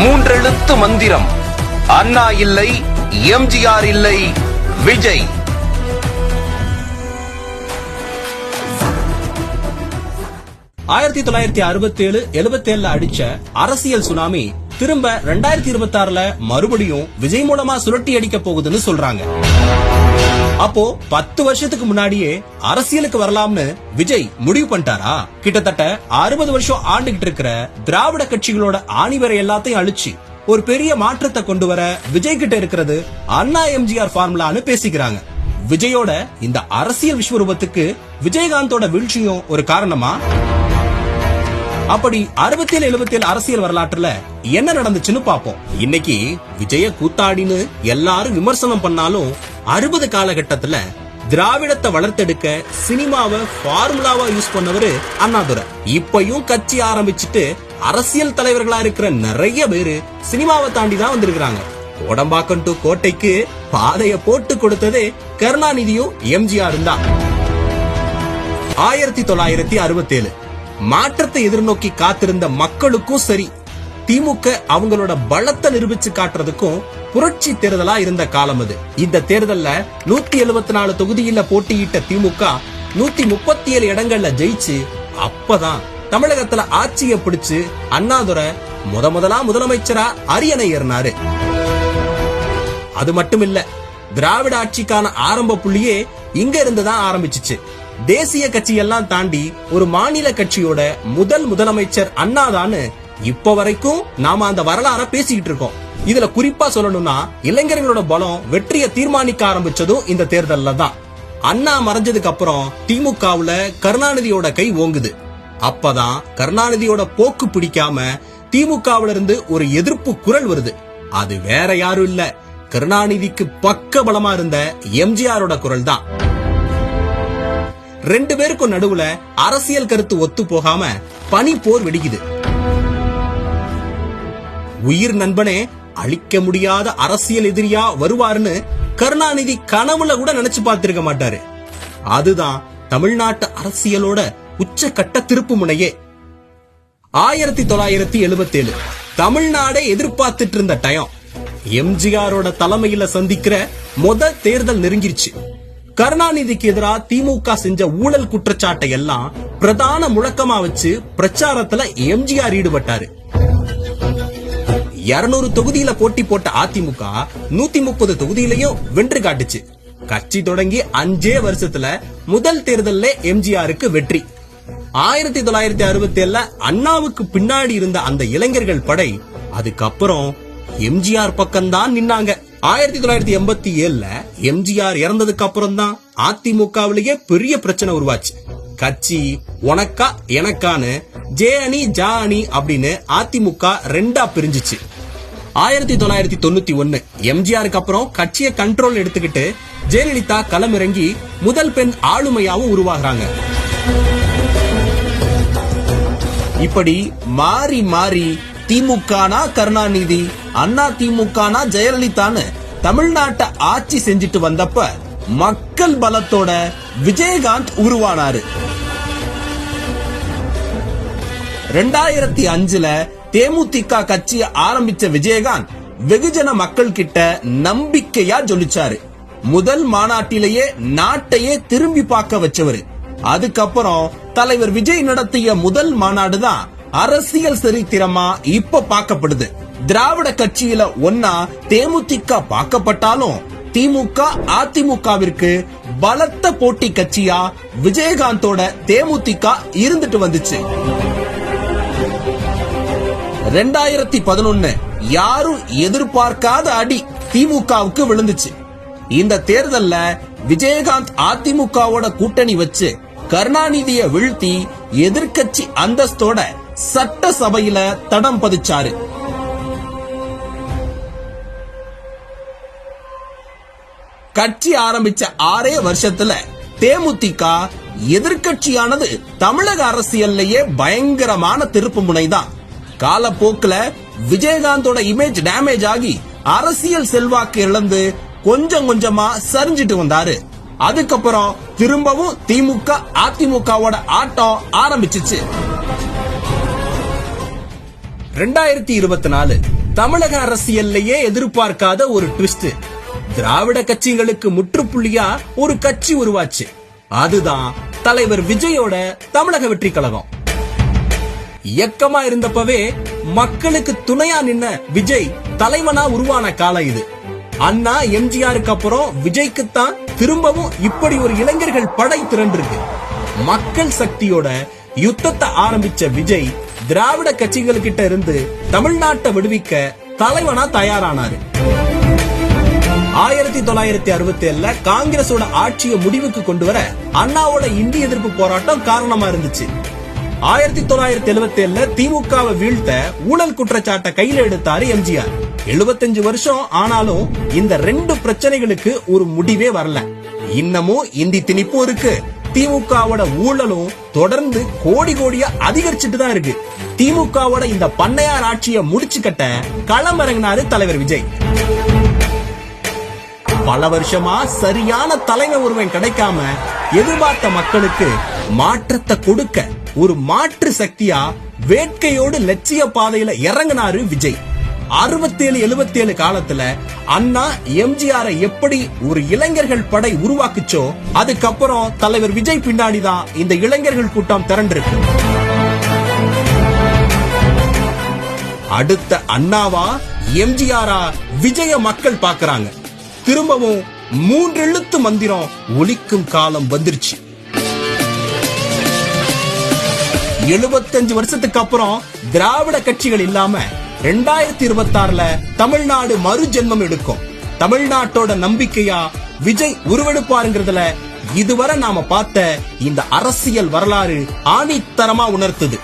மூன்றெழுத்து மந்திரம். அண்ணா இல்லை எம்ஜிஆர் இல்லை விஜய். ஆயிரத்தி தொள்ளாயிரத்தி அறுபத்தி ஏழு எழுபத்தி ஏழுல அடிச்ச அரசியல் சுனாமி திரும்ப ரெண்டாயிரத்தி இருபத்தி ஆறுல மறுபடியும் விஜய் மூலமா சுரட்டி அடிக்க போகுதுன்னு சொல்றாங்க. அப்போ பத்து வருஷத்துக்கு முன்னாடியே அரசியலுக்கு வரலாம்னு விஜய் முடிவு பண்ணிட்டாரா? கிட்டத்தட்ட அறுபது வருஷம் ஆண்டுகிட்டு இருக்கிற திராவிட கட்சிகளோட ஆணிவரை எல்லாத்தையும் அழிச்சு ஒரு பெரிய மாற்றத்தை கொண்டு வர விஜய் கிட்ட இருக்கிறது அண்ணா எம்ஜிஆர் ஃபார்முலான்னு பேசிக்கிறாங்க. விஜயோட இந்த அரசியல் விஸ்வரூபத்துக்கு விஜயகாந்தோட வீழ்ச்சியும் ஒரு காரணமா? அப்படி அறுபத்தி ஏழு எழுபத்தி ஏழு அரசியல் வரலாற்றுல என்ன நடந்துச்சுன்னு பாப்போம் இன்னைக்கு விஜய கூத்தாடின்னு எல்லாரும் விமர்சனம் பண்ணாலும் அறுபது காலகட்டத்துல திராவிடத்தை வளர்த்தெடுக்க சினிமாவை ஃபார்முலாவா யூஸ் பண்ணவரு அண்ணாதுரை. இப்பயும் கட்சி ஆரம்பிச்சுட்டு அரசியல் தலைவர்களா இருக்கிற நிறைய பேரு சினிமாவை தாண்டி தான் வந்திருக்கிறாங்க. கோடம்பாக்கம் டு கோட்டைக்கு பாதைய போட்டு கொடுத்ததே கருணாநிதியும் எம்ஜிஆரும் தான். ஆயிரத்தி தொள்ளாயிரத்தி அறுபத்தி ஏழு மாற்றத்தை எதிர்நோக்கி காத்திருந்த மக்களுக்கும் சரி திமுக அவங்களோட பலத்தை நிரூபிச்சு காட்டுறதுக்கும் புரட்சி தேர்தலா இருந்த காலம் அது. இந்த தேர்தல்ல நூத்தி எழுபத்தி நாலு தொகுதியில போட்டியிட்ட திமுக நூத்தி முப்பத்தி ஏழு இடங்கள்ல ஜெயிச்சு அப்பதான் தமிழகத்துல ஆட்சியை பிடிச்சு அண்ணாதுரை முத முதலா முதலமைச்சரா அரியணை ஏறினாரு. அது மட்டும் இல்ல திராவிட ஆட்சிக்கான ஆரம்ப புள்ளியே இங்க இருந்துதான் ஆரம்பிச்சுச்சு. தேசிய கட்சி எல்லாம் தாண்டி ஒரு மாநில கட்சியோட முதல் முதலமைச்சர் அண்ணாதான்னு இப்ப வரைக்கும் நாம அந்த வரலாற பேசிக்கிட்டு இருக்கோம். இதுல குறிப்பா சொல்லணும்னா இளைஞர்களோட பலம் வெற்றியை தீர்மானிக்க ஆரம்பிச்சதும் இந்த தேர்தல்ல தான். அண்ணா மறைஞ்சதுக்கு அப்புறம் திமுகவுல கருணாநிதியோட கை ஓங்குது. அப்பதான் கருணாநிதியோட போக்கு பிடிக்காம திமுகவுல இருந்து ஒரு எதிர்ப்பு குரல் வருது. அது வேற யாரும் இல்ல. கருணாநிதிக்கு பக்க பலமா இருந்த எம்ஜிஆரோட குரல் தான் ரெண்டு பேருக்கும் நடுவுல அரசியல் கருத்து ஒத்து போகாம பனி போர் வெடிக்குது. உயிர் நண்பனே அழிக்க முடியாத அரசியல் எதிரியா வருவாருன்னு கருணாநிதி கனவுல கூட நினைச்சு பார்த்திருக்க மாட்டாரு. அதுதான் தமிழ்நாட்டு அரசியலோட உச்சக்கட்ட திருப்பு முனையே ஆயிரத்தி தொள்ளாயிரத்தி எழுபத்தி ஏழு தமிழ்நாடே எதிர்பார்த்துட்டு இருந்த டயம். எம்ஜிஆரோட தலைமையில சந்திக்கிற முத தேர்தல் நெருங்கிருச்சு. கருணாநிதிக்கு எதிராக திமுக செஞ்ச ஊழல் குற்றச்சாட்டை எல்லாம் பிரதான முழக்கமா வச்சு பிரச்சாரத்துல எம்ஜிஆர் ஈடுபட்டாரு. இருநூறு தொகுதியில போட்டி போட்ட அதிமுக நூத்தி முப்பது தொகுதியிலையும் வென்று காட்டுச்சு. கட்சி தொடங்கி அஞ்சே வருஷத்துல முதல் தேர்தல்ல எம்ஜிஆருக்கு வெற்றி. ஆயிரத்தி தொள்ளாயிரத்தி அறுபத்தி ஏழுல அண்ணாவுக்கு பின்னாடி இருந்த அந்த இளைஞர்கள் படை அதுக்கப்புறம் எம்ஜிஆர் பக்கம்தான் நின்னாங்க. ஆயிரத்தி தொள்ளாயிரத்தி எண்பத்தி ஏழுல எம்ஜிஆர் இறந்ததுக்கு அப்புறம் தான் அதிமுகவிலேயே பெரிய பிரச்சனை உருவாச்சு. கட்சி உனக்கா எனக்கான்னு ஜே அணி ஜா அணி அப்படின்னு அதிமுக ரெண்டா பிரிஞ்சிச்சு. ஆயிரத்தி தொள்ளாயிரத்தி தொண்ணூத்தி ஒன்னு எம்ஜிஆருக்கு அப்புறம் கட்சியை கண்ட்ரோல் எடுத்துக்கிட்டு ஜெயலலிதா களமிறங்கி முதல் பெண் ஆளுமையாவும் உருவாகுறாங்க. இப்படி மாறி மாறி திமுகனா கருணாநிதி அண்ணா திமுகனா ஜெயலலிதான்னு தமிழ்நாட்டை ஆட்சி செஞ்சுட்டு வந்தப்ப மக்கள் பலத்தோட விஜயகாந்த் உருவானாரு. ரெண்டாயிரத்தி அஞ்சுல தேமுதிக கட்சியை ஆரம்பிச்ச விஜயகாந்த் வெகுஜன மக்கள் கிட்ட நம்பிக்கையா ஜொலிச்சாரு. முதல் மாநாட்டிலேயே நாட்டையே திரும்பி பார்க்க வச்சவரு. அதுக்கப்புறம் தலைவர் விஜய் நடத்திய முதல் மாநாடு தான் அரசியல் சரித்திரமா இப்ப பார்க்கப்படுது. திராவிட கட்சியில ஒன்னா தேமுதிக பார்க்கப்பட்டாலும் திமுக அதிமுகவிற்கு பலத்த போட்டி கட்சியா விஜயகாந்தோட தேமுதிக இருந்துட்டு வந்துச்சு. ரெண்டாயிரத்தி பதினொன்னு யாரும் எதிர்பார்க்காத அடி திமுகவுக்கு விழுந்துச்சு. இந்த தேர்தல்ல விஜயகாந்த் அதிமுகவோட கூட்டணி வச்சு கருணாநிதிய வீழ்த்தி எதிர்கட்சி அந்தஸ்தோட சட்டசபையில தடம் பதிச்சாரு. கட்சி ஆரம்பிச்ச ஆறே வருஷத்துல தேமுதிக எதிர்கட்சியானது தமிழக அரசியல்லையே பயங்கரமான திருப்பு முனைதான். காலப்போக்குல விஜயகாந்தோட இமேஜ் டேமேஜ் ஆகி அரசியல் செல்வாக்கு இழந்து கொஞ்சம் கொஞ்சமா சரிஞ்சிட்டு வந்தாரு. அதுக்கப்புறம் திரும்பவும் திமுக அதிமுகவோட ஆட்டம் ஆரம்பிச்சிச்சு. ரெண்டாயிரத்தி இருபத்தி நாலு. தமிழக அரசியல்லையே எதிர்பார்க்காத ஒரு ட்விஸ்ட் திராவிட கட்சிகளுக்கு முற்றுப்புள்ளியா ஒரு கட்சி உருவாச்சு. அதுதான் தலைவர் விஜயோட தமிழக வெற்றி கழகம். இயக்கமா இருந்தப்பவே மக்களுக்கு துணையா நின்ன விஜய் தலைவனா உருவான காலம் இது. அண்ணா எம்ஜிஆருக்கு அப்புறம் விஜய்க்குத்தான் திரும்பவும் இப்படி ஒரு இளைஞர்கள் படை திரண்டிருக்கு. மக்கள் சக்தியோட யுத்தத்தை ஆரம்பிச்ச விஜய் திராவிட கட்சிகள் கிட்ட இருந்து தமிழ்நாட்டை விடுவிக்க தலைவனா தயாரானாரு. ஆயிரத்தி தொள்ளாயிரத்தி அறுபத்தி ஏழுல காங்கிரஸோட ஆட்சியை முடிவுக்கு கொண்டு வர அண்ணாவோட இந்திய எதிர்ப்பு போராட்டம் காரணமா இருந்துச்சு. ஆயிரத்தி தொள்ளாயிரத்தி எழுபத்தி ஏழுல திமுகவை வீழ்த்த ஊழல் குற்றச்சாட்டை கையில எடுத்தாரு எம்ஜிஆர். 75 வருஷம் ஆனாலும் இந்த ரெண்டு பிரச்சனைகளுக்கு ஒரு முடிவே வரல. இன்னமும் இந்தி திணிப்பும் இருக்கு. திமுகவோட ஊழலும் தொடர்ந்து கோடி கோடியா அதிகரிச்சுட்டு தான் இருக்கு. திமுகவோட இந்த பண்ணையார் ஆட்சியை முடிச்சு கட்ட களமிறங்கினாரு தலைவர் விஜய். பல வருஷமா சரியான தலைமை ஒருவன் கிடைக்காம எதிர்பார்த்த மக்களுக்கு மாற்றத்தை கொடுக்க ஒரு மாற்று சக்தியா வேட்கையோடு லட்சிய பாதையில இறங்கினாரு விஜய். அறுபத்தேழு எழுபத்தி ஏழு காலத்துல அண்ணா எம்ஜிஆரை எப்படி ஒரு இளைஞர்கள் படை உருவாக்குச்சோ அதுக்கப்புறம் தலைவர் விஜய் பின்னாடிதான் இந்த இளைஞர்கள் கூட்டம் திரண்டிருக்கு. அடுத்த அண்ணாவா எம்ஜிஆரா விஜய மக்கள் பாக்குறாங்க திரும்பவும் மூன்றெழுத்து மந்திரம் ஒலிக்கும் காலம் வந்துருச்சு. எழுபத்தஞ்சு வருஷத்துக்கு அப்புறம் திராவிட கட்சிகள் இல்லாம ரெண்டாயிரத்தி இருபத்தி ஆறுல தமிழ்நாடு மறு ஜென்மம் எடுக்கும். தமிழ்நாட்டோட நம்பிக்கையா விஜய் உருவெடுப்பாருங்கிறதுல இதுவரை நாம பார்த்த இந்த அரசியல் வரலாறு ஆணித்தரமா உணர்த்துது.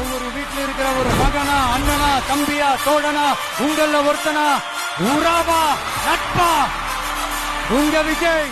ஒவ்வொரு வீட்டுல இருக்கிற ஒரு மகனா அண்ணனா தம்பியா தோழனா உங்கள ஒருத்தனா? உறாவா நட்பா? உங்க விஜய்?